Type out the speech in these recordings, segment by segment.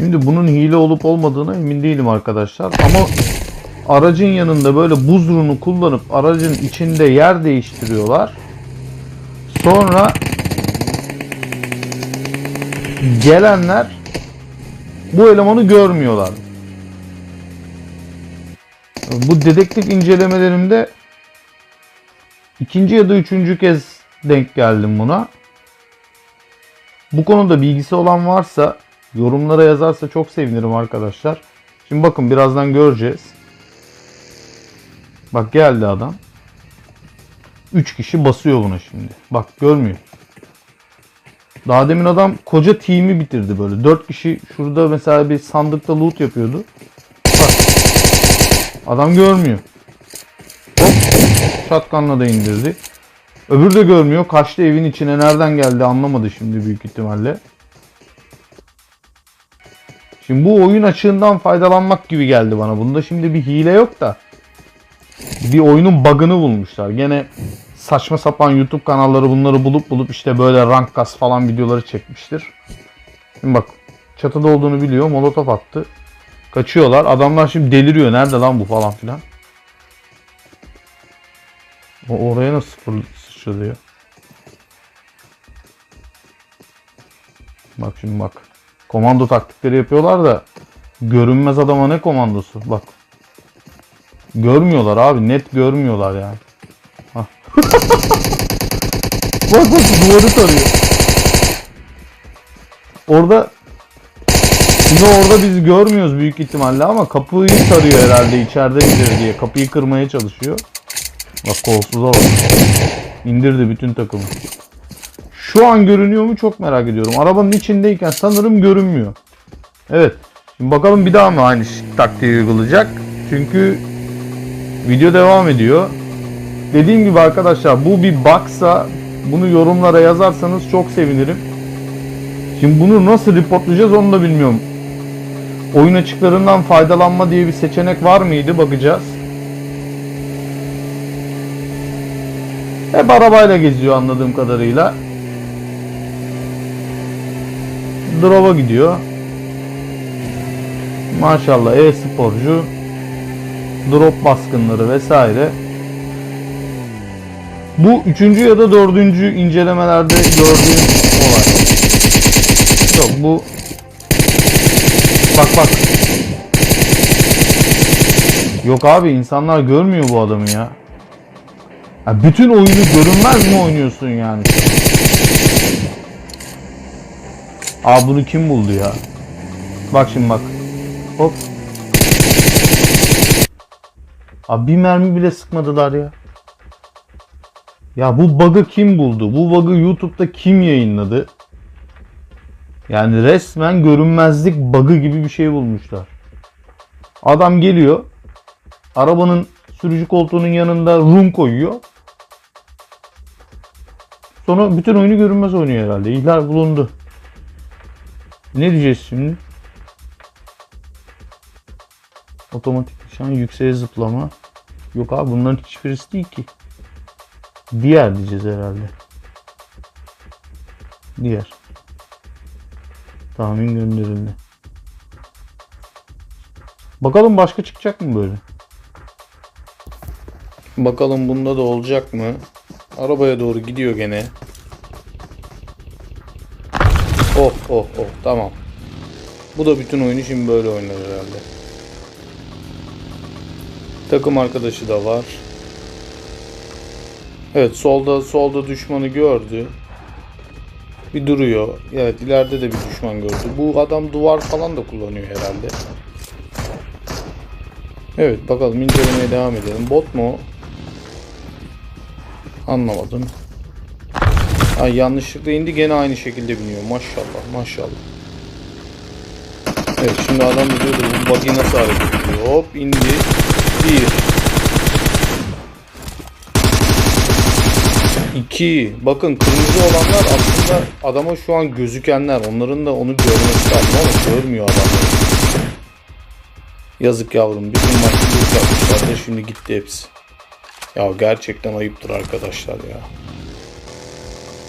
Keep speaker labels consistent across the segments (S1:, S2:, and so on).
S1: Şimdi bunun hile olup olmadığına emin değilim arkadaşlar. Ama aracın yanında böyle buz runu kullanıp aracın içinde yer değiştiriyorlar. Sonra gelenler bu elemanı görmüyorlar. Bu dedektif incelemelerimde ikinci ya da üçüncü kez denk geldim buna. Bu konuda bilgisi olan varsa yorumlara yazarsa çok sevinirim arkadaşlar. Şimdi bakın birazdan göreceğiz. Bak geldi adam. 3 kişi basıyor buna şimdi. Bak görmüyor. Daha demin adam koca team'i bitirdi böyle. 4 kişi şurada mesela bir sandıkta loot yapıyordu. Bak. Adam görmüyor. Hop. Shotgun'la da indirdi. Öbürü de görmüyor. Kaçtı evin içine. Nereden geldi anlamadı şimdi büyük ihtimalle. Şimdi bu oyun açığından faydalanmak gibi geldi bana. Bunda şimdi bir hile yok da. Bir oyunun bug'ını bulmuşlar. Gene saçma sapan YouTube kanalları bunları bulup bulup işte böyle rank kas falan videoları çekmiştir. Şimdi bak çatıda olduğunu biliyor. Molotof attı. Kaçıyorlar. Adamlar şimdi deliriyor. Nerede lan bu falan filan. O oraya nasıl fır- sıçralıyor? Bak şimdi bak. Komando taktikleri yapıyorlar da görünmez adama ne komandosu? Bak. Görmüyorlar abi. Net görmüyorlar yani. Bak bak duvarı tarıyor. Orada Şimdi orada biz görmüyoruz büyük ihtimalle ama kapıyı tarıyor herhalde içeride midir diye. Kapıyı kırmaya çalışıyor. Bak kolsuza bak. İndirdi bütün takımı. Şu an görünüyor mu çok merak ediyorum. Arabanın içindeyken sanırım görünmüyor. Evet. Şimdi bakalım bir daha mı aynı taktiği uygulayacak? Çünkü video devam ediyor. Dediğim gibi arkadaşlar bu bir bug'sa bunu yorumlara yazarsanız çok sevinirim. Şimdi bunu nasıl reportlayacağız onu da bilmiyorum. Oyun açıklarından faydalanma diye bir seçenek var mıydı bakacağız. Hep arabayla geziyor anladığım kadarıyla. Drop'a gidiyor. Maşallah e-sporcu. Drop baskınları vesaire. Bu üçüncü ya da dördüncü incelemelerde gördüğüm olay. Yok bu Bak bak. Yok abi insanlar görmüyor bu adamı ya. ya bütün oyunu görünmez mi oynuyorsun yani? Abi bunu kim buldu ya? Bak şimdi bak. Hop. Abi bir mermi bile sıkmadılar ya. Ya bu bug'ı kim buldu? Bu bug'ı YouTube'da kim yayınladı? Yani resmen görünmezlik bug'ı gibi bir şey bulmuşlar. Adam geliyor. Arabanın sürücü koltuğunun yanında room koyuyor. Sonra bütün oyunu görünmez oynuyor herhalde. İhlal bulundu. Ne diyeceğiz şimdi? Otomatik nişan, yükseğe zıplama. Yok abi bunların hiçbirisi değil ki. Diğer diyeceğiz herhalde. Diğer. Tahmin gönderildi. Bakalım başka çıkacak mı böyle? Bakalım bunda da olacak mı? Arabaya doğru gidiyor gene. Oh oh oh tamam. Bu da bütün oyunu şimdi böyle oynar herhalde. Takım arkadaşı da var. Evet solda solda düşmanı gördü. Bir duruyor. Evet ileride de bir düşman gördü. Bu adam duvar falan da kullanıyor herhalde. Evet bakalım incelemeye devam edelim. Bot mu? Anlamadım. Ay yanlışlıkla indi gene aynı şekilde biniyor. Maşallah maşallah. Evet şimdi adam da diyordu bu buggy nasıl hareket ediyor. Hop indi. Bir. İki. Bakın kırmızı olanlar aslında adama şu an gözükenler. Onların da onu görmesi lazım ama görmüyor adamlar. Yazık yavrum. Bütün maçı yapmışlar da şimdi gitti hepsi. Ya gerçekten ayıptır arkadaşlar ya.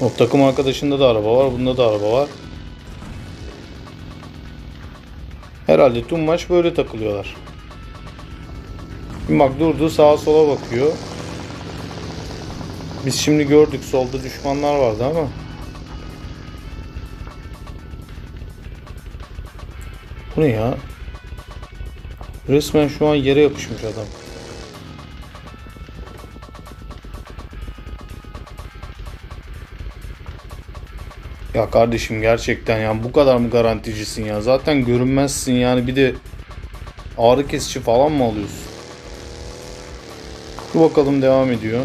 S1: O takım arkadaşında da araba var. Bunda da araba var. Herhalde tüm maç böyle takılıyorlar. Şimdi bak durdu sağa sola bakıyor. Biz şimdi gördük solda düşmanlar vardı ama. Bu ne ya? Resmen şu an yere yapışmış adam. Ya kardeşim gerçekten ya bu kadar mı garanticisin ya? Zaten görünmezsin yani bir de ağrı kesici falan mı alıyorsun? Dur bakalım devam ediyor.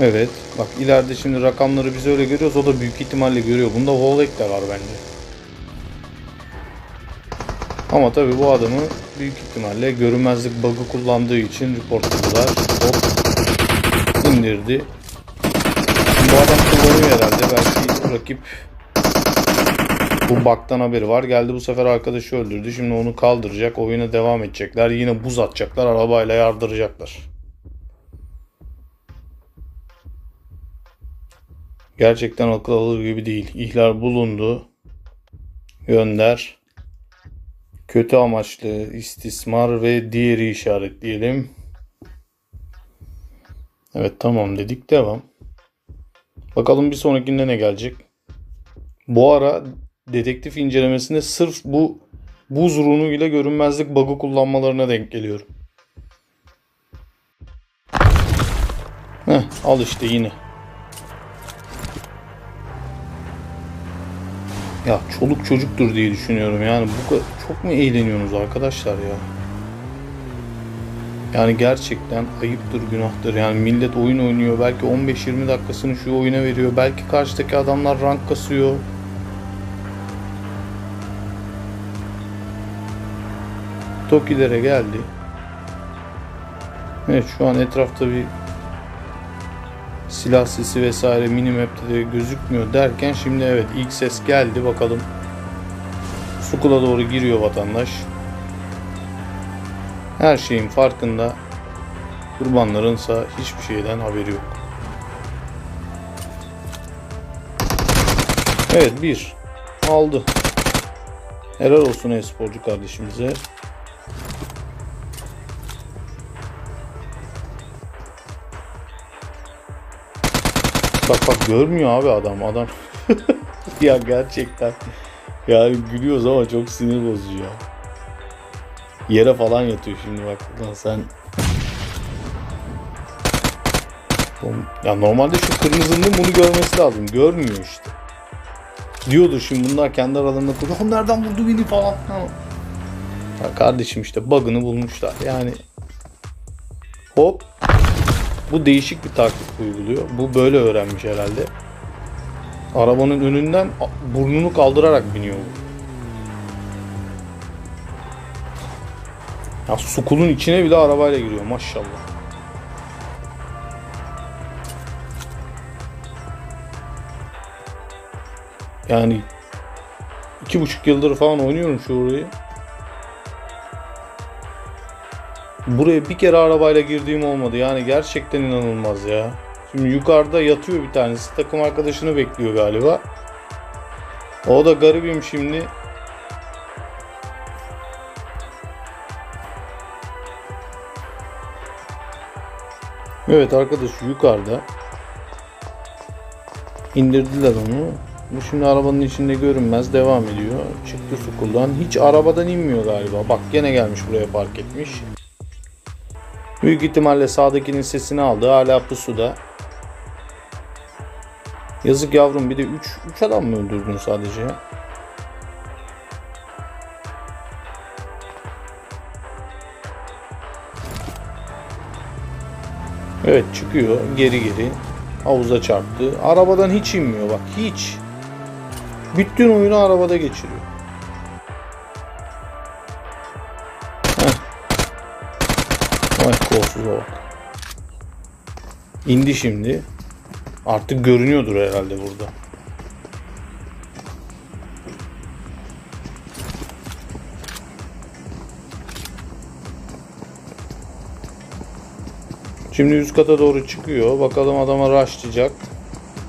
S1: Evet. Bak ileride şimdi rakamları biz öyle görüyoruz. O da büyük ihtimalle görüyor. Bunda wallhack de var bence. Ama tabii bu adamı büyük ihtimalle görünmezlik bug'ı kullandığı için reportladılar. Hop. indirdi. Bu adam kullanıyor herhalde. Belki rakip bu bug'dan haberi var. Geldi bu sefer arkadaşı öldürdü. Şimdi onu kaldıracak. Oyuna devam edecekler. Yine buz atacaklar. Arabayla yardıracaklar. Gerçekten akıl alır gibi değil. İhlal bulundu. Gönder. Kötü amaçlı istismar ve diğeri işaretleyelim. Evet tamam dedik. Devam. Bakalım bir sonrakinde ne gelecek. Bu ara dedektif incelemesinde sırf bu buz runu ile görünmezlik bug'ı kullanmalarına denk geliyorum. Heh, al işte yine. Ya çoluk çocuktur diye düşünüyorum yani bu çok mu eğleniyorsunuz arkadaşlar ya? Yani gerçekten ayıptır günahtır yani millet oyun oynuyor belki 15-20 dakikasını şu oyuna veriyor belki karşıdaki adamlar rank kasıyor. Tokilere geldi. Evet şu an etrafta bir silah sesi vesaire minimap'te de gözükmüyor derken şimdi evet ilk ses geldi bakalım. Sukula doğru giriyor vatandaş. Her şeyin farkında. Kurbanlarınsa hiçbir şeyden haberi yok. Evet bir. Aldı. Helal olsun e-sporcu kardeşimize. Bak bak görmüyor abi adam adam. ya gerçekten. Yani gülüyoruz ama çok sinir bozucu ya. Yere falan yatıyor şimdi bak. Lan sen ya normalde şu kırmızının bunu görmesi lazım. Görmüyor işte. Diyordu şimdi bunlar kendi aralarında. "Oğlum Nereden vurdu beni falan. Ya kardeşim işte bug'ını bulmuşlar. Yani hop bu değişik bir taktik uyguluyor. Bu böyle öğrenmiş herhalde. Arabanın önünden burnunu kaldırarak biniyor bu. Ya sukulun içine bile arabayla giriyor maşallah. Yani iki buçuk yıldır falan oynuyorum şu orayı. Buraya bir kere arabayla girdiğim olmadı. Yani gerçekten inanılmaz ya. Şimdi yukarıda yatıyor bir tanesi. Takım arkadaşını bekliyor galiba. O da garibim şimdi. Evet arkadaş yukarıda. İndirdiler onu. Bu şimdi arabanın içinde görünmez devam ediyor. Çıktı sukuldan. Hiç arabadan inmiyor galiba. Bak gene gelmiş buraya park etmiş. Büyük ihtimalle sağdakinin sesini aldı. Hala pusuda. Yazık yavrum bir de 3 3 adam mı öldürdün sadece ya? Evet çıkıyor geri geri. Havuza çarptı. Arabadan hiç inmiyor bak hiç. Bütün oyunu arabada geçiriyor. Heh. Vay kolsuza bak. İndi şimdi. Artık görünüyordur herhalde burada. Şimdi üst kata doğru çıkıyor. Bakalım adama rushlayacak.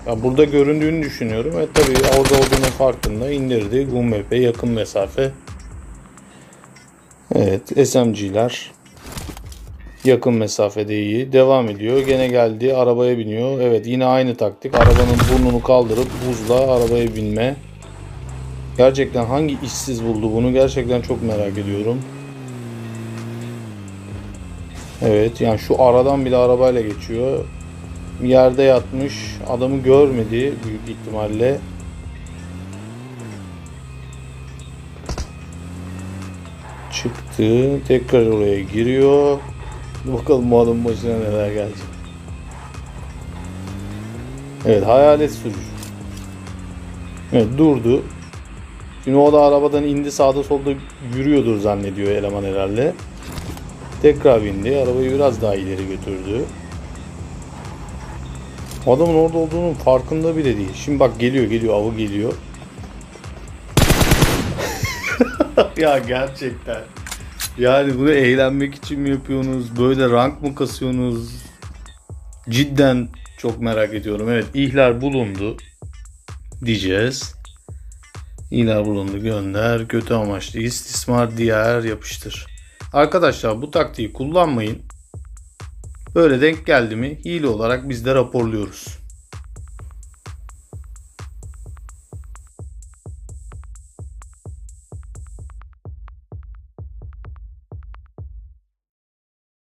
S1: Ya burada göründüğünü düşünüyorum. E tabii orada olduğunun farkında indirdi. GUMP yakın mesafe. Evet SMG'ler yakın mesafede iyi. Devam ediyor. Gene geldi arabaya biniyor. Evet yine aynı taktik. Arabanın burnunu kaldırıp buzla arabaya binme. Gerçekten hangi işsiz buldu bunu gerçekten çok merak ediyorum. Evet yani şu aradan bile arabayla geçiyor. Yerde yatmış. Adamı görmedi büyük ihtimalle. Çıktı. Tekrar oraya giriyor. Bakalım bu adamın başına neler gelecek. Evet hayalet sürücü. Evet durdu. Şimdi o da arabadan indi sağda solda yürüyordur zannediyor eleman herhalde. Tekrar bindi. Arabayı biraz daha ileri götürdü. Adamın orada olduğunun farkında bile değil. Şimdi bak geliyor geliyor avı geliyor. ya gerçekten. Yani bunu eğlenmek için mi yapıyorsunuz? Böyle rank mı kasıyorsunuz? Cidden çok merak ediyorum. Evet ihlal bulundu. Diyeceğiz. İhlal bulundu gönder. Kötü amaçlı istismar diğer yapıştır. Arkadaşlar bu taktiği kullanmayın. Böyle denk geldi mi hile olarak biz de raporluyoruz.